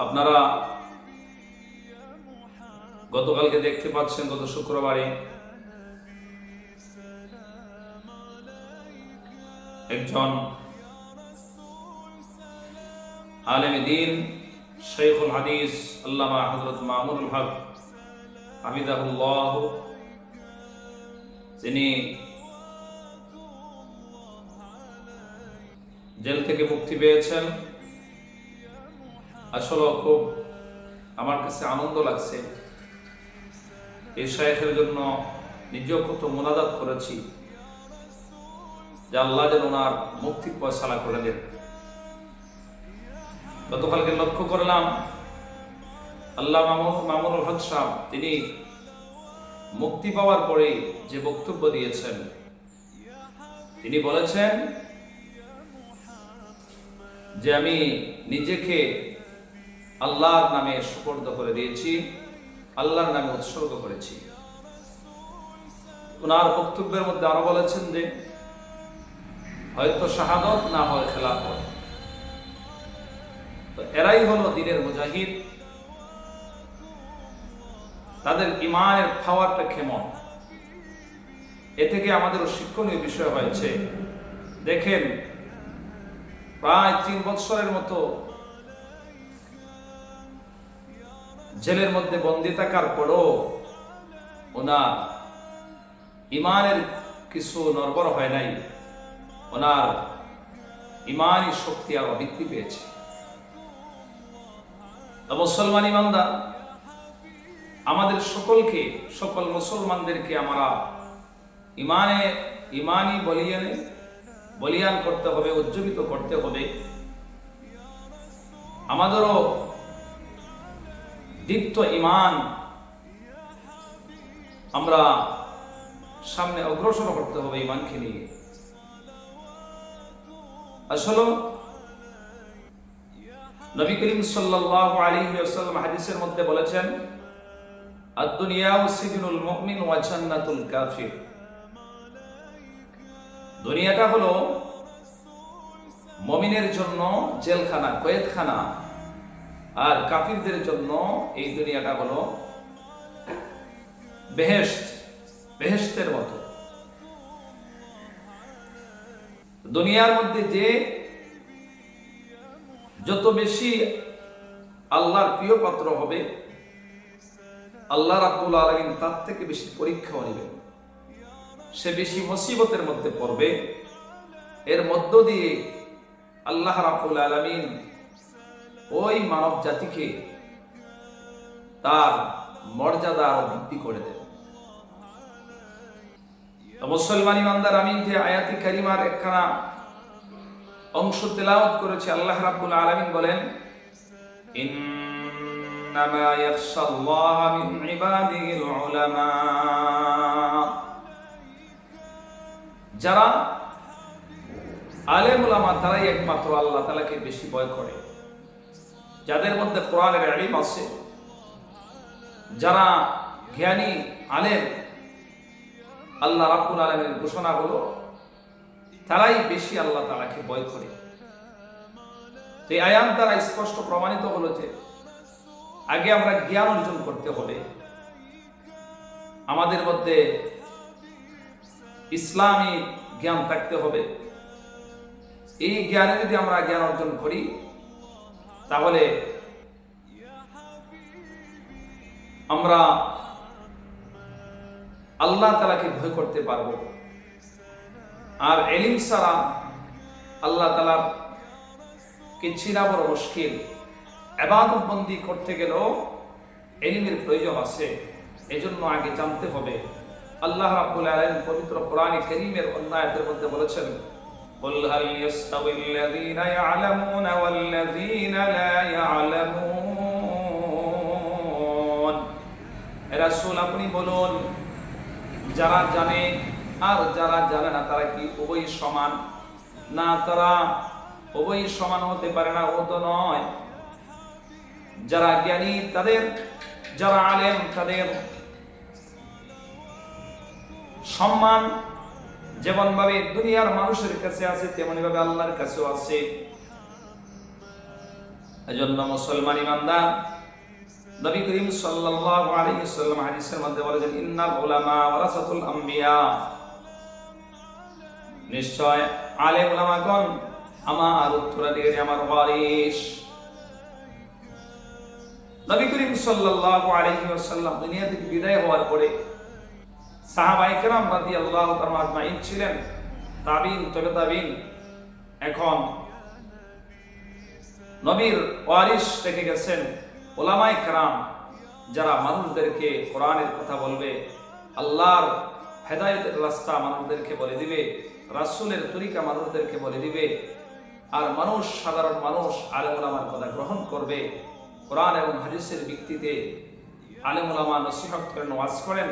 আপনারা গতকালকে দেখতে পাচ্ছেন, গত শুক্রবারে একজন আলেম দিন শেখুল হাদিস, আল্লামা হজরত মামুনুল হক হামিদাহুল্লাহ তিনি জেল থেকে মুক্তি পেয়েছেন। আসলে খুব আমার কাছে আনন্দ লাগছে। এই শায়েখের জন্য নিজেও কত মোনাজাত করেছি, যে আল্লাহ যেন ওনার মুক্তির পয়সালা করে দেন। গতকালকে লক্ষ্য করলাম, আল্লাহ মামুন, মামুনুল হক সাহ তিনি মুক্তি পাওয়ার পরে যে বক্তব্য দিয়েছেন, তিনি বলেছেন যে আমি নিজেকে আল্লাহর নামে সুপর্দ করে দিয়েছি, আল্লাহর নামে উৎসর্গ করেছি। ওনার বক্তব্যের মধ্যে আরও বলেছেন যে, হয়তো শাহাদত না হয় খেলাফত। তো এরাই হলো দিনের মুজাহিদ। তাদের ইমানের পাওয়ারটা কেমন? এ থেকে আমাদের শিক্ষণীয় বিষয় হয়েছে, দেখেন, প্রায় তিন বৎসরের মতো জেলের মধ্যে বন্দি থাকার পরও ওনার ইমানের কিছু নরবর হয় নাই। ওনার ইমানই শক্তি আরও বৃদ্ধি পেয়েছে। মুসলমান ইমানদার, আমাদের সকলকে, সকল মুসলমানদেরকে আমরা ইমানে ইমানই বলিয়ানে, বলিয়ান করতে হবে, উজ্জীবিত করতে হবে। আমাদেরও দীপ্ত ইমান। আমরা সামনে অগ্রসর করতে হবে ইমানকে নিয়ে। আসলে নবী করিম ওয়াসাল্লাম হাদিসের মধ্যে বলেছেন দুনিয়াটা হলো মমিনের জন্য জেলখানা, কয়েদখানা। আর কাফিরদের জন্য এই দুনিয়াটা হলো বেহেশত, বেহেশতের মতো। দুনিয়ার মধ্যে যে যত বেশি আল্লাহর প্রিয় পাত্র হবে, আল্লাহ রাব্বুল আলামিন তার থেকে বেশি পরীক্ষাও নেবেন। সে বেশি মুসিবতের মধ্যে পড়বে। এর মধ্য দিয়ে আল্লাহ রাব্বুল আলামিন ওই মানব জাতিকে তার মর্যাদা আরও বৃদ্ধি করে ইমানদার, আমি যে আয়াতি একখানা অংশ করেছি, আল্লাহ রাব্বুল আলামিন বলেন, ইন্নামা মিন ইবাদিহিল উলামা। যারা আলেম উলামা, তারাই একমাত্র আল্লাহ তাআলাকে বেশি ভয় করে। যাদের মধ্যে কোরআনের ইলম আছে, যারা জ্ঞানী, আলেম, আল্লাহ রাব্বুল আলামিনের ঘোষণা হলো তারাই বেশি আল্লাহ তাআলাকে ভয় করে। এই আয়াত দ্বারা স্পষ্ট প্রমাণিত হলো যে, আগে আমরা জ্ঞান অর্জন করতে হবে। আমাদের মধ্যে ইসলামী জ্ঞান থাকতে হবে। এই জ্ঞানে যদি আমরা জ্ঞান অর্জন করি তাহলে আমরা আল্লাহ তালাকে ভয় করতে পারবো আর এলিম ছাড়া আল্লাহ তালার কে চিনা বড় মুশকিল এবাদত বন্দি করতে গেলেও এলিমের প্রয়োজন আছে এজন্য আগে জানতে হবে আল্লাহ রাব্বুল আলামিন পবিত্র কোরআনে কারীমের অন্যায়তের মধ্যে বলেছেন قل هل يستوي الذين يعلمون রাসূল আপনি বলুন, যারা জানে আর যারা জানে না, তারা কি উভয় সমান? না, তারা উভয় সমান হতে পারে না, ও তো নয়। যারা জ্ঞানী, তাদের, যারা আলেম, তাদের সম্মান যেমন ভাবে দুনিয়ার মানুষের কাছে আছে তেমনি ভাবে আল্লাহর কাছেও আছে। এজন্য মুসলমান ইমানদার নবী করিম সাল্লাল্লাহু আলাইহি ওয়াসাল্লাম হাদিসের মধ্যে বলেছেন ইন্নাল উলামা ওয়ারাসাতুল আম্বিয়া। নিশ্চয় আলেম উলামাগণ আমার উত্তরাধিকারী, আমার নবী করিম সাল্লাল্লাহু আলাইহি ওয়াসাল্লাম দুনিয়া থেকে বিদায় হওয়ার পরে সাহাবায়ে কেরাম রাদিয়াল্লাহু তাআলা আজমাইন ছিলেন, তাবিন তবে তাবিন এখন নবীর ওয়ারিস রেখে গেছেন ওলামায়ে কেরাম যারা মানুষদেরকে কোরআনের কথা বলবে, আল্লাহর হেদায়েতের রাস্তা মানুষদেরকে বলে দিবে, রাসূলের তরিকা মানুষদেরকে বলে দিবে, আর মানুষ, সাধারণ মানুষ, আলেম ওলামার কথা গ্রহণ করবে, কোরআন এবং হাদিসের ভিত্তিতে আলেম ওলামা নসিহত করেন, ওয়াজ করেন,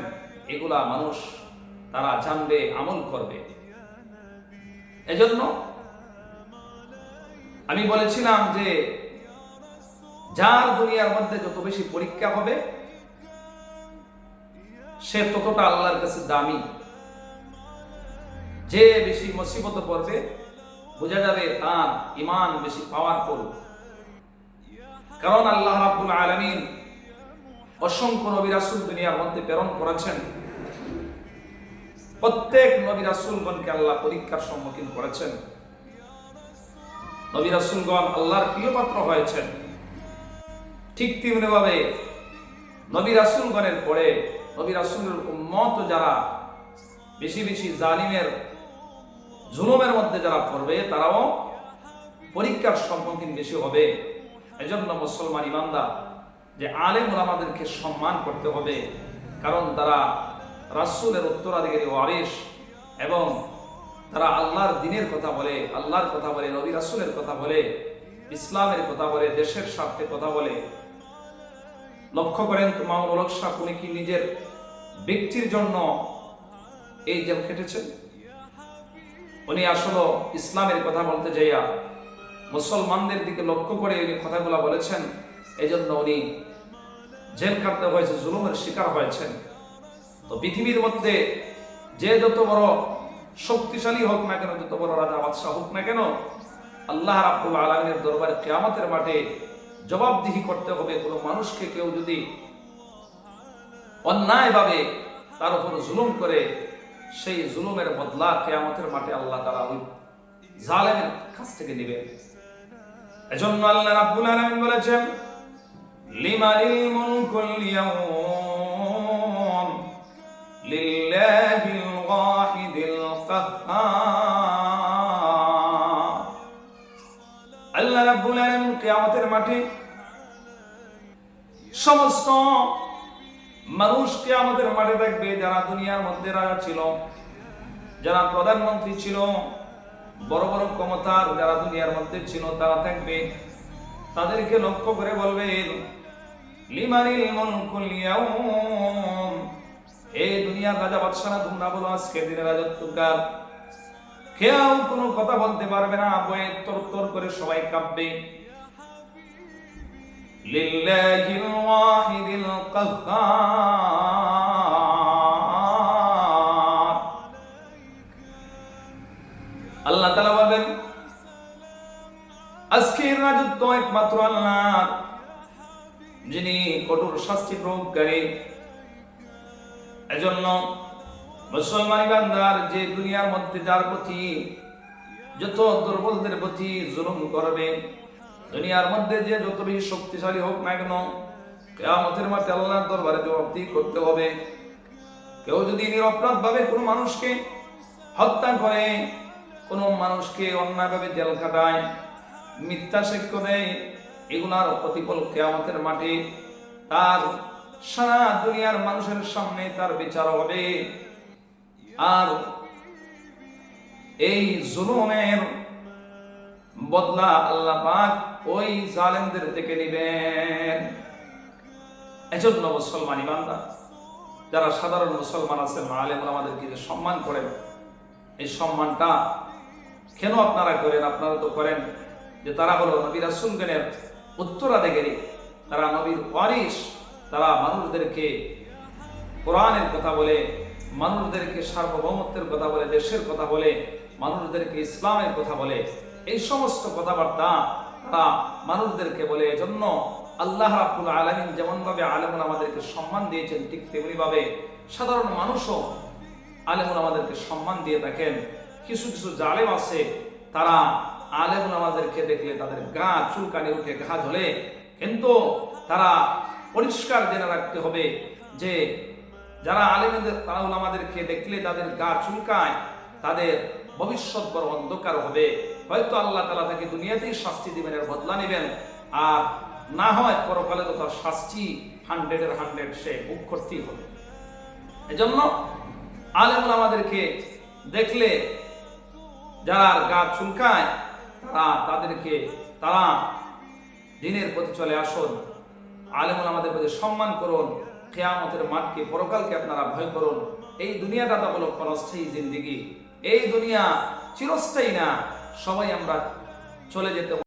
এগুলা মানুষ তারা জানবে, আমল করবে। এজন্য আমি বলেছিলাম যে যার দুনিয়ার মধ্যে যত বেশি পরীক্ষা হবে, সে ততটা আল্লাহর কাছে দামি। যে বেশি মুসিবত পড়বে, বোঝা যাবে তার ইমান বেশি পাওয়ারফুল কারণ আল্লাহ রাব্বুল আলামিন অসংখ্য নবী রাসূল দুনিয়ার মধ্যে প্রেরণ করেছেন। প্রত্যেক নবী রাসূলগণকে আল্লাহ পরীক্ষার সম্মুখীন করেছেন। নবী রাসূলগণ আল্লাহর প্রিয় পাত্র হয়েছেন। ঠিক তেমনি ভাবে নবী রাসূলগণের পরে, নবী রাসূলের উম্মত যারা বেশি বেশি জালিমের, জুলুমের মধ্যে যারা পড়বে, তারাও পরীক্ষার সম্মুখীন বেশি হবে। এজন্য মুসলমান ইমানদার, যে আলেম ওলামাদেরকে সম্মান করতে হবে, কারণ তারা রাসূলের উত্তরাধিকারী ওয়ারিস এবং তারা আল্লাহর দিনের কথা বলে, আল্লাহর কথা বলে, নবী রাসুলের কথা বলে, ইসলামের কথা বলে, দেশের স্বার্থে কথা বলে লক্ষ্য করেন সাহ উনি কি নিজের ব্যক্তির জন্য এই জেল কেটেছেন উনি আসলে ইসলামের কথা বলতে যাইয়া মুসলমানদের দিকে লক্ষ্য করে উনি কথাগুলো বলেছেন এই জন্য উনি জেল কাটতে হয়েছে, জুলুমের শিকার হয়েছেন। তো পৃথিবীর মধ্যে যে যত বড় শক্তিশালী হোক না কেন, যত বড় রাজা বাদশাহ হোক না কেন, আল্লাহ রাব্বুল আলামিনের দরবারে কিয়ামতের মাঠে জবাবদিহি করতে হবে, কোনো মানুষকে কেউ যদি অন্যায়ভাবে তার উপর জুলুম করে, সেই জুলুমের বদলা কেয়ামতের মাঠে আল্লাহ তারা ওই জালেমের কাছ থেকে নেবে। এজন্য আল্লাহ রাব্বুল আলামিন বলেছেন লিমানিল মুলকুল ইয়াউম, লিল্লাহিল ওয়াহিদিল কাহ্হার আল্লাহ রাব্বুল আলামিন কিয়ামতের মাঠে সমস্ত মানুষকে আমাদের মাঠে দেখবে, যারা দুনিয়ার মধ্যে রাজা ছিল, যারা প্রধানমন্ত্রী ছিল, বড় বড় ক্ষমতার যারা দুনিয়ার মধ্যে ছিল, তারা থাকবে তাদেরকে লক্ষ্য করে বলবেন লিমানিল মুলকুল ইয়াউম এই দুনিয়ার রাজা বাদশারা, তোমরা বলো আজকে কেউ কোনো কথা বলতে পারবে না, বয়ে তর করে সবাই কাঁপবে। لله الواحد القهار আল্লাহ তালা বলবেন আজকের রাজত্ব একমাত্র আল্লাহ যিনি কঠোর শাস্তি প্রয়োগকারী এজন্য মুসলমান ইমানদার যে দুনিয়ার মধ্যে যার প্রতি যত দুর্বলদের প্রতি জুলুম করবে দুনিয়ার মধ্যে যে যত বেশি শক্তিশালী হোক না কেন, কেয়ামতের মাঠে আল্লাহর দরবারে জবাবদিহি করতে হবে। কেউ যদি নিরপরাধ ভাবে কোনো মানুষকে হত্যা করে, কোনো মানুষকে অন্যায়ভাবে জেল খাটায়, মিথ্যা সাক্ষ্য দেয় এগুলার প্রতিফল কেয়ামতের মাঠে তার সারা দুনিয়ার মানুষের সামনে তার বিচার হবে। আর এই জুলুমের বদলা আল্লাহ পাক ওই জালেমদের থেকে নিবেন। এজন্য মুসলমান ইমানদার, যারা সাধারণ মুসলমান আছেন আলেম আমাদেরকে যে সম্মান করেন, এই সম্মানটা কেন আপনারা করেন? আপনারা তো করেন যে তারা হলো নবী রাসুলগণের উত্তরাধিকারী, তারা নবীর ওয়ারিস তারা মানুষদেরকে কোরআনের কথা বলে, মানুষদেরকে সার্বভৌমত্বের কথা বলে, দেশের কথা বলে, মানুষদেরকে ইসলামের কথা বলে, এই সমস্ত কথাবার্তা তারা মানুষদেরকে বলে, এজন্য আল্লাহ আলামিন যেমন ভাবে আলেমুল আমাদেরকে সম্মান দিয়েছেন, ঠিক তেমনি ভাবে সাধারণ মানুষও আলেমুল আমাদেরকে সম্মান দিয়ে থাকেন। কিছু কিছু জালেম আছে, তারা আলেমুল আমাদেরকে দেখলে তাদের গা চুলকানি উঠে, ঘা ঝলে। কিন্তু তারা পরিষ্কার জেনে রাখতে হবে যে, যারা আলেমদের, তারা আমাদেরকে দেখলে তাদের গা চুলকায়, তাদের ভবিষ্যৎ বড় অন্ধকার হবে। হয়তো আল্লাহ তালা তাকে দুনিয়াতেই শাস্তি দিবেন, এর বদলা নেবেন। আর না হয় পরকালে তো তার শাস্তি হান্ড্রেডের হান্ড্রেড সে ভোগ করতেই হবে। এজন্য আলেমুল আমাদেরকে দেখলে যারা গা চুলকায়, তারা তাদেরকে, তারা দিনের প্রতি চলে আসুন। আলেমুল আমাদের প্রতি সম্মান করুন। কেয়ামতের মাঠকে পরকালকে আপনারা ভয় করুন। এই দুনিয়াটা তো হলো ক্ষণস্থায়ী জিন্দিগি। এই দুনিয়া চিরস্থায়ী না। সবাই আমরা চলে যেতে